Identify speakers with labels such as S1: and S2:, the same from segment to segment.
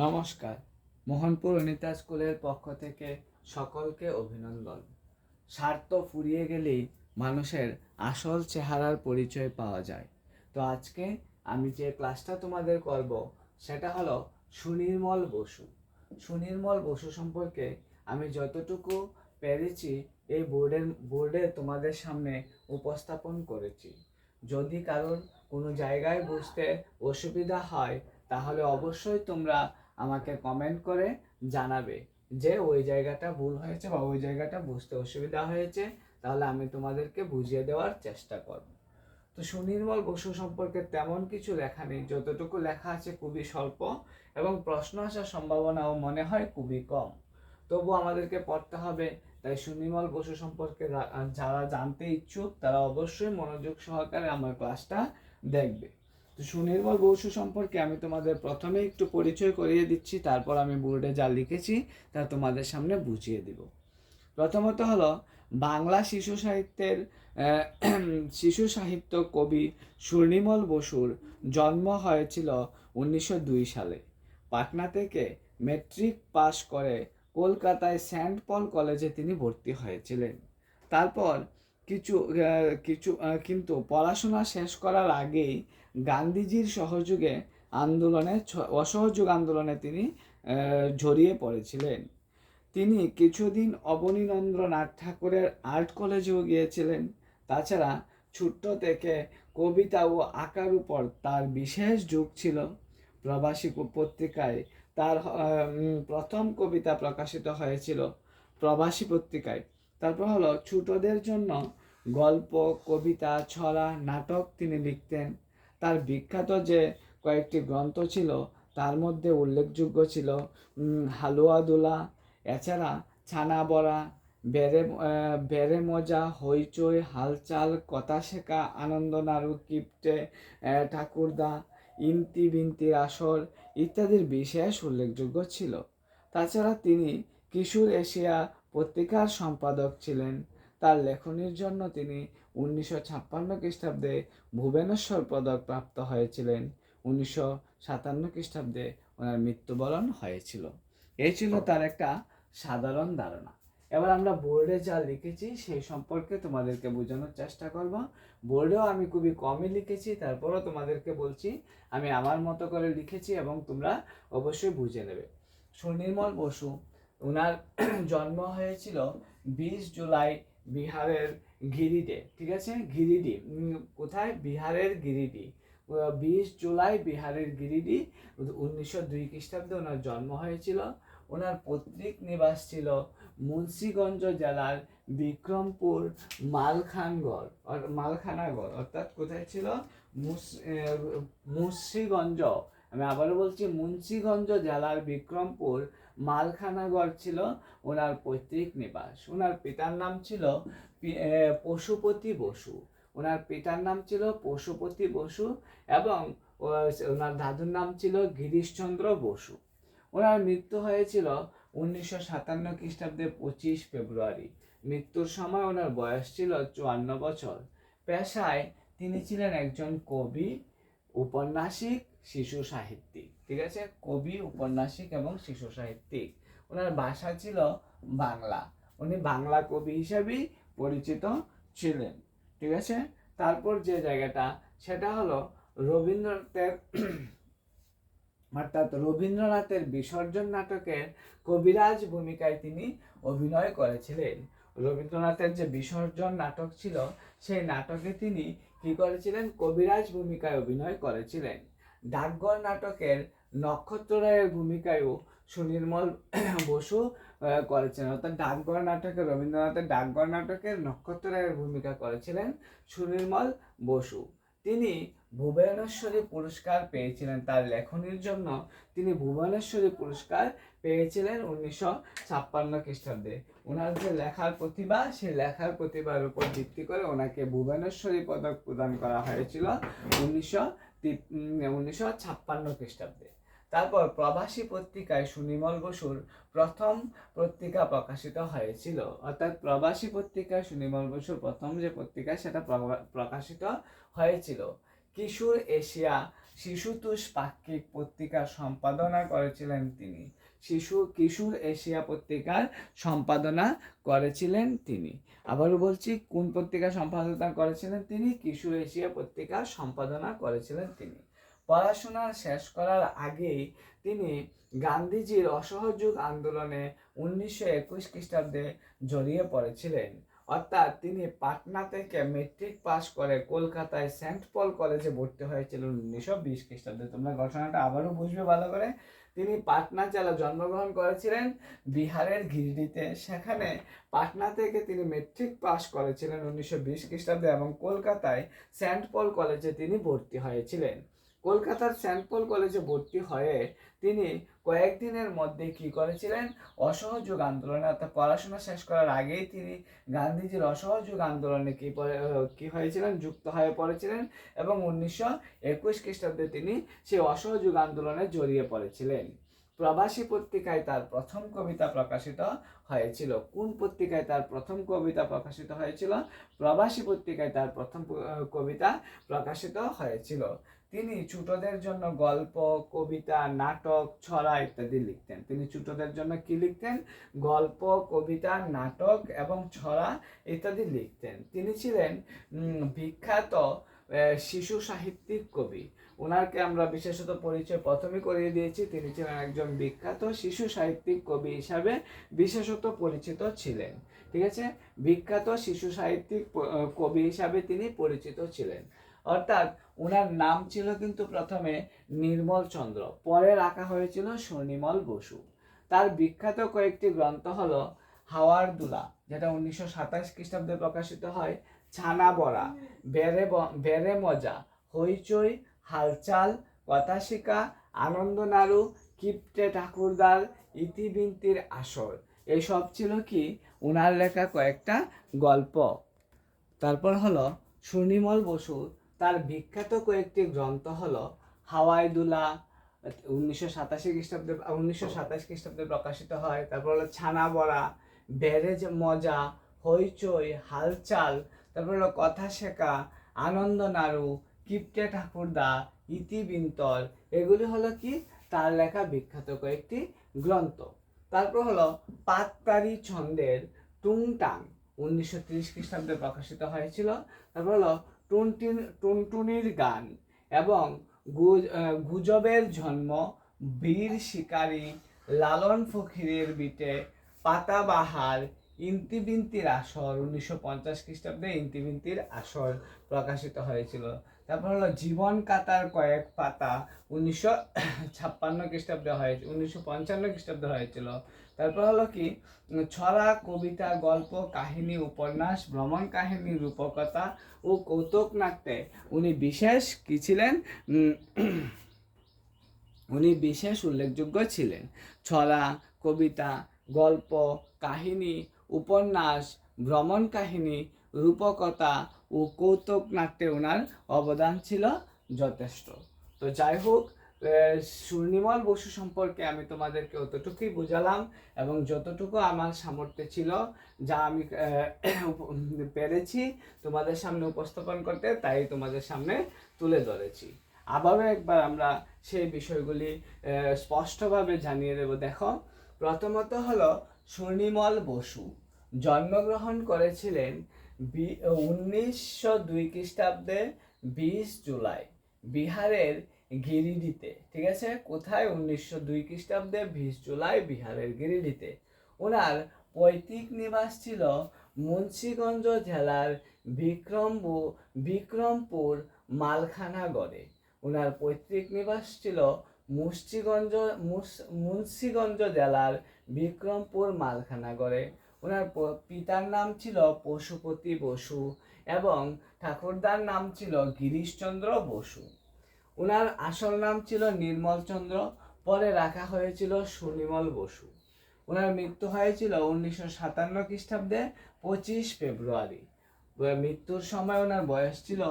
S1: নমস্কার। মোহনপুর অনিতা স্কুলের পক্ষ থেকে সকলকে অভিনন্দন। স্বার্থ ফুরিয়ে গেলেই মানুষের আসল চেহারার পরিচয় পাওয়া যায়। তো আজকে আমি যে ক্লাসটা তোমাদের করব, সেটা হলো সুনির্মল বসু। সুনির্মল বসু সম্পর্কে আমি যতটুকু পেরেছি এই বোর্ডের বোর্ডে তোমাদের সামনে উপস্থাপন করেছি। যদি কারোর কোনো জায়গায় বুঝতে অসুবিধা হয়, তাহলে অবশ্যই তোমরা আমাকে কমেন্ট করে জানাবে যে ওই জায়গাটা ভুল হয়েছে বা ওই জায়গাটা বুঝতে অসুবিধা হয়েছে, তাহলে আমি তোমাদেরকে বুঝিয়ে দেওয়ার চেষ্টা করব। তো সুনির্মল বসু সম্পর্কে তেমন কিছু লেখা নেই, যতটুকু লেখা আছে খুবই স্বল্প এবং প্রশ্ন আসার সম্ভাবনাও মনে হয় খুবই কম। তবু আমাদেরকে পড়তে হবে, তাই সুনির্মল বসু সম্পর্কে যারা জানতে ইচ্ছুক তারা অবশ্যই মনোযোগ সহকারে আমার ক্লাসটা দেখবে। তো সুনির্মল বসু সম্পর্কে আমি তোমাদের প্রথমে একটু পরিচয় করিয়ে দিচ্ছি, তারপর আমি বোর্ডে যা লিখেছি তা তোমাদের সামনে বুঝিয়ে দিব। প্রথমত হলো, বাংলা শিশু সাহিত্যের শিশু সাহিত্য কবি সুনির্মল বসুর জন্ম হয়েছিল উনিশশো দুই সালে। পাটনা থেকে মেট্রিক পাশ করে কলকাতায় সেন্ট পল কলেজে তিনি ভর্তি হয়েছিলেন। তারপর কিছু কিছু কিন্তু পড়াশোনা শেষ করার আগেই গান্ধীজির সহযোগে আন্দোলনে অসহযোগ আন্দোলনে তিনি জড়িয়ে পড়েছিলেন। তিনি কিছুদিন অবনীন্দ্রনাথ ঠাকুরের আর্ট কলেজেও গিয়েছিলেন। তাছাড়া ছোট্ট থেকে কবিতা ও আঁকার উপর তার বিশেষ যুগ ছিল। প্রবাসী পত্রিকায় তার প্রথম কবিতা প্রকাশিত হয়েছিল প্রবাসী পত্রিকায়। তারপর হলো ছোটদের জন্য গল্প, কবিতা, ছড়া, নাটক তিনি লিখতেন। তার বিখ্যাত যে কয়েকটি গ্রন্থ ছিল, তার মধ্যে উল্লেখযোগ্য ছিল হালুয়া দোলা, এছাড়া ছানা বড়া বেড়ে বেড়ে মজা হইচই হালচাল, কথা শেখা, আনন্দ নাড়ু, কিপ্টে ঠাকুরদা, ইন্তি বিন্তির আসর ইত্যাদির বিশেষ উল্লেখযোগ্য ছিল। তাছাড়া তিনি কিশোর এশিয়া পত্রিকার সম্পাদক ছিলেন। তার লেখনীর জন্য তিনি উনিশশো ছাপ্পান্ন খ্রিস্টাব্দে ভুবনেশ্বর পদক প্রাপ্ত হয়েছিলেন। উনিশশো সাতান্ন খ্রিস্টাব্দে ওনার মৃত্যুবরণ হয়েছিল। এই ছিল তার একটা সাধারণ ধারণা। এবার আমরা বোর্ডে যা লিখেছি সেই সম্পর্কে তোমাদেরকে বোঝানোর চেষ্টা করব। বোর্ডেও আমি খুবই কমই লিখেছি তারপরও তোমাদেরকে বলছি আমি আমার মতো করে লিখেছি এবং তোমরা অবশ্যই বুঝে নেবে। সুনির্মল বসু ওনার জন্ম হয়েছিল বিশ জুলাই বিহারের গিরিডে, ঠিক আছে? গিরিডি কোথায়? বিহারের গিরিডি। বিশ জুলাই বিহারের গিরিডি, উনিশশো দুই খ্রিস্টাব্দে ওনার জন্ম হয়েছিল। ওনার পৈতৃক নিবাস ছিল মুন্সিগঞ্জ জেলার বিক্রমপুর মালখানগড় মালখানাগড়, অর্থাৎ কোথায় ছিল? মুন্সিগঞ্জ। আমি আবারও বলছি, মুন্সিগঞ্জ জেলার বিক্রমপুর মালখানাগড় ছিল ওনার পৈতৃক নিবাস। ওনার পিতার নাম ছিল পশুপতি বসু। ওনার পিতার নাম ছিল পশুপতি বসু এবং ওনার দাদুর নাম ছিল গিরিশচন্দ্র বসু। ওনার মৃত্যু হয়েছিল উনিশশো সাতান্ন খ্রিস্টাব্দে পঁচিশ ফেব্রুয়ারি। মৃত্যুর সময় ওনার বয়স ছিল চুয়ান্ন বছর। পেশায় তিনি ছিলেন একজন কবি, উপন্যাসিক, শিশু সাহিত্যিক। ঠিক আছে? কবি, উপন্যাসিক এবং শিশু সাহিত্যিক। ওনার ভাষা ছিল বাংলা। উনি বাংলা কবি হিসেবেই পরিচিত ছিলেন। ঠিক আছে? তারপর যে জায়গাটা, সেটা হলো রবীন্দ্রনাথের অর্থাৎ রবীন্দ্রনাথের বিসর্জন নাটকের কবিরাজ ভূমিকায় তিনি অভিনয় করেছিলেন। রবীন্দ্রনাথের যে বিসর্জন নাটক ছিল, সেই নাটকে তিনি কি করেছিলেন? কবিরাজ ভূমিকায় অভিনয় করেছিলেন। ডাকঘর নাটকের নক্ষত্ররায়ের ভূমিকায়ও সুনির্মল বসু করেছেন অর্থাৎ ডাকঘর নাটকে রবীন্দ্রনাথের ডাকঘর নাটকের নক্ষত্ররায়ের ভূমিকা করেছিলেন সুনির্মল বসু। তিনি ভুবনেশ্বরী পুরস্কার পেয়েছিলেন তার লেখনীর জন্য। তিনি ভুবনেশ্বরী পুরস্কার পেয়েছিলেন উনিশশো ছাপ্পান্ন খ্রিস্টাব্দে। ওনার যে লেখার প্রতিভা, সেই লেখার প্রতিভার উপর ভিত্তি করে ওনাকে ভুবনেশ্বরী পদক প্রদান করা হয়েছিল উনিশশো উনিশশো ছাপ্পান্ন খ্রিস্টাব্দে। তারপর প্রবাসী পত্রিকায় সুনির্মল বসুর প্রথম পত্রিকা প্রকাশিত হয়েছিল। অর্থাৎ প্রবাসী পত্রিকায় সুনির্মল বসুর প্রথম যে পত্রিকা, সেটা প্রকাশিত হয়েছিল। কিশোর এশিয়া শিশুতোষ পাক্ষিক পত্রিকার সম্পাদনা করেছিলেন তিনি। শিশু, কিশোর এশিয়া পত্রিকার সম্পাদনা করেছিলেন তিনি। আবারও বলছি, কোন পত্রিকা সম্পাদনা করেছিলেন তিনি? কিশোর এশিয়া পত্রিকার সম্পাদনা করেছিলেন তিনি। পড়াশোনা শেষ করার আগেই তিনি গান্ধীজির অসহযোগ আন্দোলনে উনিশশো একুশ খ্রিস্টাব্দে জড়িয়ে পড়েছিলেন। অর্থাৎ তিনি পাটনা থেকে মেট্রিক পাস করে কলকাতায় সেন্ট পল কলেজে ভর্তি হয়েছিলেন উনিশশো বিশ খ্রিস্টাব্দে। তোমরা ঘটনাটা আবারও বুঝবে ভালো করে। তিনি পাটনা জেলা জন্মগ্রহণ করেছিলেন, বিহারের গিরিডিতে। সেখানে পাটনা থেকে তিনি মেট্রিক পাস করেছিলেন উনিশশো বিশ খ্রিস্টাব্দে এবং কলকাতায় সেন্ট পল কলেজে তিনি ভর্তি হয়েছিলেন। কলকাতার সেন্ট পল কলেজে ভর্তি হয়ে তিনি কয়েকদিনের মধ্যে কি করেছিলেন? অসহযোগ আন্দোলনে, অর্থাৎ পড়াশোনা শেষ করার আগেই তিনি গান্ধীজির অসহযোগ আন্দোলনে কি কি হয়েছিলেন? যুক্ত হয়ে পড়েছিলেন এবং উনিশশো একুশ খ্রিস্টাব্দে তিনি সেই অসহযোগ আন্দোলনে জড়িয়ে পড়েছিলেন। প্রবাসী পত্রিকায় তার প্রথম কবিতা প্রকাশিত হয়েছিল। কোন পত্রিকায় তার প্রথম কবিতা প্রকাশিত হয়েছিল? প্রবাসী পত্রিকায় তার প্রথম কবিতা প্রকাশিত হয়েছিল। তিনি ছোটদের জন্য গল্প, কবিতা, নাটক, ছড়া ইত্যাদি লিখতেন। তিনি ছোটদের জন্য কি লিখতেন? গল্প, কবিতা, নাটক এবং ছড়া ইত্যাদি লিখতেন। তিনি ছিলেন বিখ্যাত শিশু সাহিত্যিক কবি। ওনাকে আমরা বিশেষত পরিচয় প্রথমে করিয়ে দিয়েছি। তিনি ছিলেন একজন বিখ্যাত শিশু সাহিত্যিক কবি হিসাবে বিশেষত পরিচিত ছিলেন। ঠিক আছে? বিখ্যাত শিশু সাহিত্যিক কবি হিসাবে তিনি পরিচিত ছিলেন। অর্থাৎ ওনার নাম ছিল কিন্তু প্রথমে নির্মল চন্দ্র, পরে রাখা হয়েছিল সুনির্মল বসু। তার বিখ্যাত কয়েকটি গ্রন্থ হলো হাওয়ার দুলা, যেটা উনিশশো সাতাশ খ্রিস্টাব্দে প্রকাশিত হয়, ছানা বড়া বেড়ে বেড়ে মজা হইচই হালচাল কথাশিকা আনন্দ নাড়ু কিপ্টে ঠাকুরদার, ইতিবিন্তির আসর। এইসব ছিল কি? ওনার লেখা কয়েকটা গল্প। তারপর হলো সুনির্মল বসুর তার বিখ্যাত কয়েকটি গ্রন্থ হলো হাওয়াই দুলা উনিশশো সাতাশি খ্রিস্টাব্দে, উনিশশো সাতাশ খ্রিস্টাব্দে প্রকাশিত হয়। তারপর হলো ছানা বড়া যে মজা, হইচই, হালচাল, তারপর হলো কথা শেখা, আনন্দ নাড়ু, কিপ্টে ঠাকুরদা ইতিবিন্তর এগুলি হলো কি? তার লেখা বিখ্যাত কয়েকটি গ্রন্থ। তারপর হলো পাততারি ছন্দের টুংটাং, উনিশশো তিরিশ খ্রিস্টাব্দে প্রকাশিত হয়েছিল। তারপর হলো টুনটিন, টুনটুনির গান এবং গুজবের জন্ম বীর শিকারী লালন ফকিরের বিটে পাতাবাহার ইন্তিবিন্তির আসর, উনিশশো পঞ্চাশ খ্রিস্টাব্দে ইন্তিবিন্তির আসর প্রকাশিত হয়েছিল। তারপর হলো জীবন কাতার কয়েক পাতা উনিশশো ছাপ্পান্ন খ্রিস্টাব্দে হয়েছে উনিশশো পঞ্চান্ন খ্রিস্টাব্দে হয়েছিল। তারপর হলো কি, ছড়া, কবিতা, গল্প, কাহিনী, উপন্যাস, ভ্রমণ কাহিনী, রূপকথা ও কৌতুক নাট্যে উনি বিশেষ কি ছিলেন? উনি বিশেষ উল্লেখযোগ্য ছিলেন। ছড়া, কবিতা, গল্প, কাহিনী, উপন্যাস, ভ্রমণ কাহিনী, রূপকথা ও কৌতুক নাট্যে ওনার অবদান ছিল যথেষ্ট। তো যাই হোক সুনির্মল বসু সম্পর্কে আমি তোমাদেরকে অতটুকুই বোঝালাম এবং যতটুকু আমার সামর্থ্য ছিল, যা আমি পেরেছি তোমাদের সামনে উপস্থাপন করতে, তাই তোমাদের সামনে তুলে ধরেছি। আবারও একবার আমরা সেই বিষয়গুলি স্পষ্টভাবে জানিয়ে দেব। দেখো, প্রথমত হলো সুনির্মল বসু। জন্মগ্রহণ করেছিলেন উনিশশো দুই খ্রিস্টাব্দে বিশ জুলাই। বিহারের গিরিডিতে, ঠিক আছে? কোথায়? উনিশশো দুই খ্রিস্টাব্দে বিশ জুলাই বিহারের গিরিডিতে। ওনার পৈতৃক নিবাস ছিল মুন্সিগঞ্জ জেলার বিক্রমবু, বিক্রমপুর মালখানাগড়ে। ওনার পৈতৃক নিবাস ছিল মুন্সিগঞ্জ মুন্সিগঞ্জ জেলার বিক্রমপুর মালখানাগড়ে। ওনার পিতার নাম ছিল পশুপতি বসু এবং ঠাকুরদার নাম ছিল গিরিশচন্দ্র বসু। ওনার আসল নাম ছিল নির্মল চন্দ্র পরে রাখা হয়েছিল সুনির্মল বসু। ওনার মৃত্যু হয়েছিল উনিশশো সাতান্ন খ্রিস্টাব্দে পঁচিশ ফেব্রুয়ারি। মৃত্যুর সময় ওনার বয়স ছিল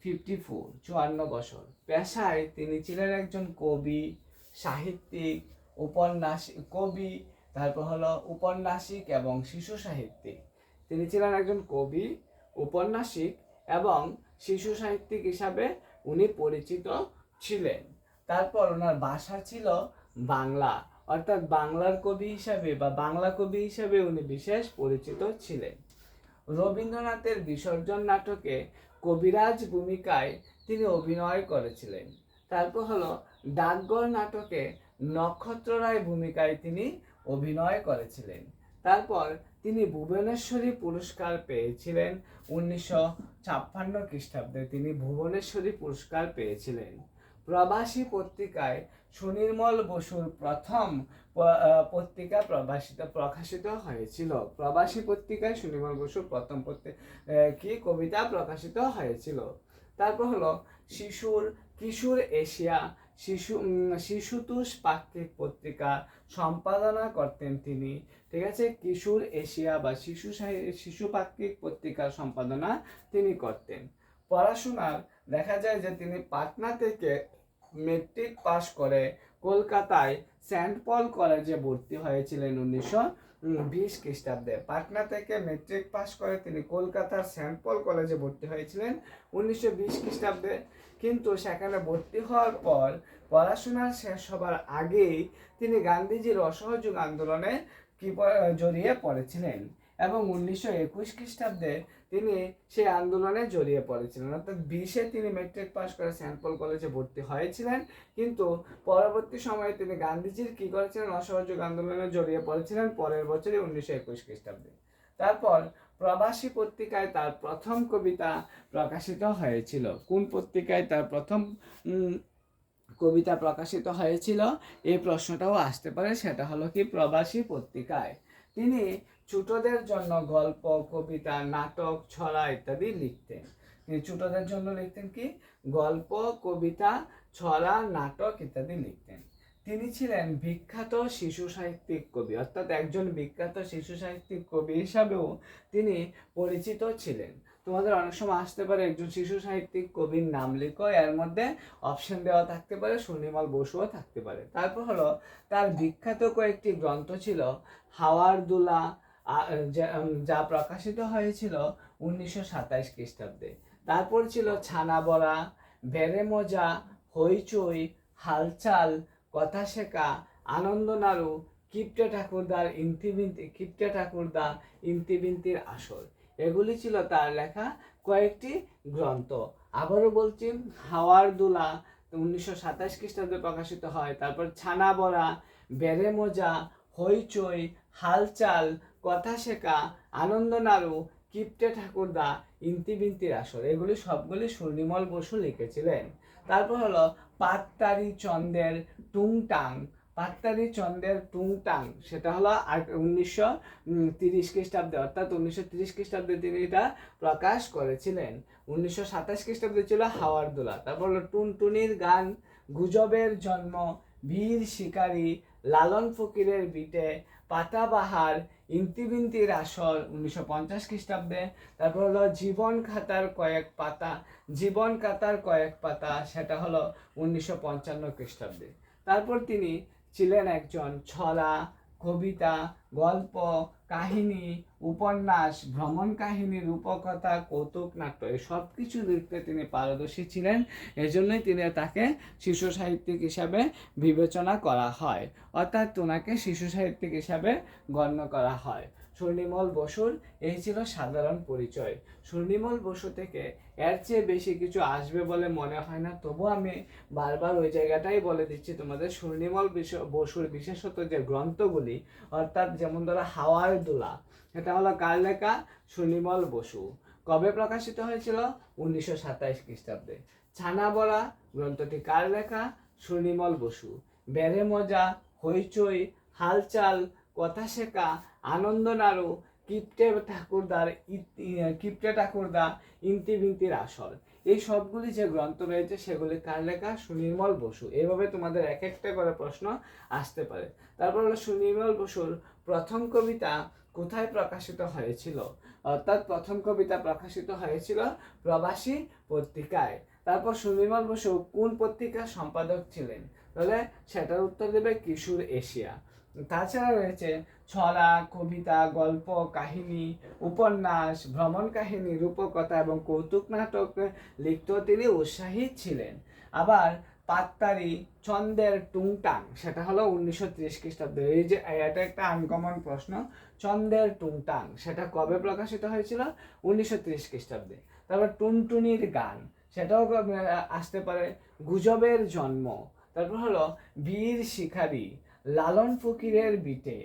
S1: ফিফটি ফোর, চুয়ান্ন বছর। পেশায় তিনি ছিলেন একজন কবি, সাহিত্যিক উপন্যাসিক কবি, তারপর হলো উপন্যাসিক এবং শিশু সাহিত্যিক। তিনি ছিলেন একজন কবি, উপন্যাসিক এবং শিশু সাহিত্যিক হিসাবে উনি পরিচিত ছিলেন। তারপর ওনার ভাষা ছিল বাংলা। অর্থাৎ বাংলার কবি হিসাবে বা বাংলা কবি হিসাবে উনি বিশেষ পরিচিত ছিলেন। রবীন্দ্রনাথের বিসর্জন নাটকে কবিরাজ ভূমিকায় তিনি অভিনয় করেছিলেন। তারপর হলো ডাকঘর নাটকে নক্ষত্ররায় ভূমিকায় তিনি অভিনয় করেছিলেন। তারপর তিনি ভুবনেশ্বরী পুরস্কার পেয়েছিলেন। উনিশশো ছাপ্পান্ন খ্রিস্টাব্দে তিনি ভুবনেশ্বরী পুরস্কার পেয়েছিলেন। প্রবাসী পত্রিকায় সুনির্মল বসুর প্রথম পত্রিকা প্রবাসিত, প্রকাশিত হয়েছিল। প্রবাসী পত্রিকায় সুনির্মল বসুর প্রথম কি কবিতা প্রকাশিত হয়েছিল? তারপর হলো শিশুর, কিশোর এশিয়া শিশু শিশুতোষ পাক্ষিক পত্রিকা সম্পাদনা করতেন তিনি। ঠিক আছে? কিশোর এশিয়া বা শিশু শিশু পাক্ষিক পত্রিকার সম্পাদনা তিনি করতেন। পড়াশোনার, দেখা যায় যে তিনি পাটনা থেকে মেট্রিক পাশ করে কলকাতায় সেন্ট পল কলেজে ভর্তি হয়েছিলেন উনিশশো বিশ খ্রিস্টাব্দে। পাটনা থেকে মেট্রিক পাশ করে তিনি কলকাতার সেন্ট পল কলেজে ভর্তি হয়েছিলেন উনিশশো বিশ খ্রিস্টাব্দে। কিন্তু সেখানে ভর্তি হওয়ার পর পড়াশোনা শেষ হবার আগেই তিনি গান্ধীজির অসহযোগ আন্দোলনে কি জড়িয়ে পড়েছিলেন এবং উনিশশো একুশ খ্রিস্টাব্দে তিনি সেই আন্দোলনে জড়িয়ে পড়েছিলেন। অর্থাৎ বিশে তিনি মেট্রিক পাস করে সেন্ট পল কলেজে ভর্তি হয়েছিলেন, কিন্তু পরবর্তী সময়ে তিনি গান্ধীজির কি করেছিলেন? অসহযোগ আন্দোলনে জড়িয়ে পড়েছিলেন পরের বছরই উনিশশো একুশ খ্রিস্টাব্দে। তারপর প্রবাসী পত্রিকায় তার প্রথম কবিতা প্রকাশিত হয়েছিল। কোন পত্রিকায় তার প্রথম কবিতা প্রকাশিত হয়েছিল? এই প্রশ্নটাও আসতে পারে, সেটা হলো কি প্রবাসী পত্রিকায়। তিনি ছোটদের জন্য গল্প, কবিতা, নাটক, ছড়া ইত্যাদি লিখতেন। তিনি ছোটদের জন্য লিখতেন কি? গল্প, কবিতা, ছড়া, নাটক ইত্যাদি লিখতেন। তিনি ছিলেন বিখ্যাত শিশু সাহিত্যিক কবি, অর্থাৎ একজন বিখ্যাত শিশু সাহিত্যিক কবি হিসাবেও তিনি পরিচিত ছিলেন। তোমাদের অনেক সময় আসতে পারে একজন শিশু সাহিত্যিক কবির নাম লিখো, এর মধ্যে অপশন দেওয়া থাকতে পারে, সুনির্মল বসুও থাকতে পারে। তারপর হলো, তার বিখ্যাত কয়েকটি গ্রন্থ ছিল, হাওয়ার দুলা যা- যা প্রকাশিত হয়েছিল উনিশশো সাতাইশ খ্রিস্টাব্দে। তারপর ছিল ছানা বড়া বেড়ে মজা, হইচই, হালচাল কথা শেখা, আনন্দ নাড়ু, কিপ্টে ঠাকুরদার ইন্তিবিন্তি কিপ্টে ঠাকুরদা ইন্তিবিন্তির আসর। এগুলি ছিল তার লেখা কয়েকটি গ্রন্থ। আবারও বলছি, হাওয়ার দুলা উনিশশো সাতাশ খ্রিস্টাব্দে প্রকাশিত হয়। তারপর ছানা বড়া, বেড়ে মজা হইচই হালচাল কথা শেখা, আনন্দ নাড়ু, কিপ্টে ঠাকুরদা ইন্তিবিন্তির আসর। এগুলি সবগুলি সুনির্মল বসু লিখেছিলেন। তারপর হলো পাত্তারি চন্দের টুংটাং, পাত্তারি চন্দের টুংটাং, সেটা হলো উনিশশো তিরিশ খ্রিস্টাব্দে, অর্থাৎ উনিশশো তিরিশ খ্রিস্টাব্দে তিনি এটা প্রকাশ করেছিলেন। উনিশশো সাতাশ খ্রিস্টাব্দে ছিল হাওয়ার দোলা, তারপর হলো টুনটুনির গান, গুজবের জন্ম বীর শিকারী, লালন ফকিরের বিটে পাতাবাহার, ইন্তিবিন্তির আসর উনিশশো পঞ্চাশ খ্রিস্টাব্দে। তারপর হলো জীবন খাতার কয়েক পাতা, জীবন খাতার কয়েক পাতা, সেটা হলো উনিশশো পঞ্চান্ন খ্রিস্টাব্দে। তারপর তিনি ছিলেন একজন ছড়া কবিতা, গল্প কাহিনী, উপন্যাস, ভ্রমণ কাহিনী, রূপকথা, কৌতুক, নাট্য, এই সব কিছু লিখতে তিনি পারদর্শী ছিলেন। এজন্যই তিনি তাকে শিশু সাহিত্যিক হিসাবে বিবেচনা করা হয়। অর্থাৎ তোনাকে শিশু সাহিত্যিক হিসাবে গণ্য করা হয়। সুনির্মল বসুর এই ছিল সাধারণ পরিচয়। সুনির্মল বসু থেকে এর চেয়ে বেশি কিছু আসবে বলে মনে হয় না। তবু আমি বারবার ওই জায়গাটাই বলে দিচ্ছি তোমাদের বিশ- বসুর বিশেষত যে গ্রন্থগুলি, অর্থাৎ যেমন ধরো হাওয়ার দোলা, এটা হলো কার লেখা? সুনির্মল বসু। কবে প্রকাশিত হয়েছিল? উনিশশো সাতাইশ খ্রিস্টাব্দে। ছানা বড়া, গ্রন্থটি কার লেখা? সুনির্মল বসু। বেড়ে মজা, হইচই, হালচাল, কথা শেখা, আনন্দ নাড়ু কিপ্টে ঠাকুরদার কিপ্টে ঠাকুরদা ইন্তিবিন্তির আসর এই সবগুলি যে গ্রন্থ রয়েছে, সেগুলি কার লেখা? সুনির্মল বসু। এভাবে তোমাদের এক একটা করে প্রশ্ন আসতে পারে। তারপর হলো সুনির্মল বসুর প্রথম কবিতা কোথায় প্রকাশিত হয়েছিল? অর্থাৎ প্রথম কবিতা প্রকাশিত হয়েছিল প্রবাসী পত্রিকায়। তারপর সুনির্মল বসু কোন পত্রিকার সম্পাদক ছিলেন? তাহলে সেটার উত্তর দেবে কিশোর এশিয়া। তাছাড়া রয়েছে ছড়া কবিতা, গল্প, কাহিনী, উপন্যাস, ভ্রমণ কাহিনী, রূপকথা এবং কৌতুক নাটক লিখতেও তিনি উৎসাহী ছিলেন। আবার পাত্তারি চন্দের টুংটাং, সেটা হলো উনিশশো ত্রিশ খ্রিস্টাব্দে। এই যে, এটা একটা আনকমন প্রশ্ন চন্দের টুংটাং, সেটা কবে প্রকাশিত হয়েছিল? উনিশশো ত্রিশ খ্রিস্টাব্দে। তারপর টুনটুনির গান, সেটাও আসতে পারে? গুজবের জন্ম। তারপর হলো বীর শিকারী লালন ফকিরের বিটে,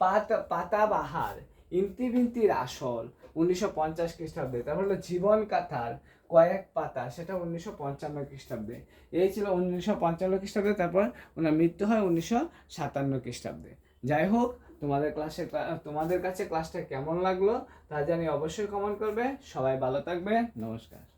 S1: পাত, পাতাবাহার ইন্তি বিন্তির আসল উনিশশো পঞ্চাশ খ্রিস্টাব্দে। তারপর হলো জীবন কাথার কয়েক পাতা, সেটা উনিশশো পঞ্চান্ন খ্রিস্টাব্দে। এই ছিল উনিশশো পঞ্চান্ন খ্রিস্টাব্দে, তারপর ওনার মৃত্যু হয় উনিশশো সাতান্ন খ্রিস্টাব্দে। যাই হোক, তোমাদের ক্লাসে তোমাদের কাছে ক্লাসটা কেমন লাগল তা জানি অবশ্যই কমেন্ট করবে। সবাই ভালো থাকবে, নমস্কার।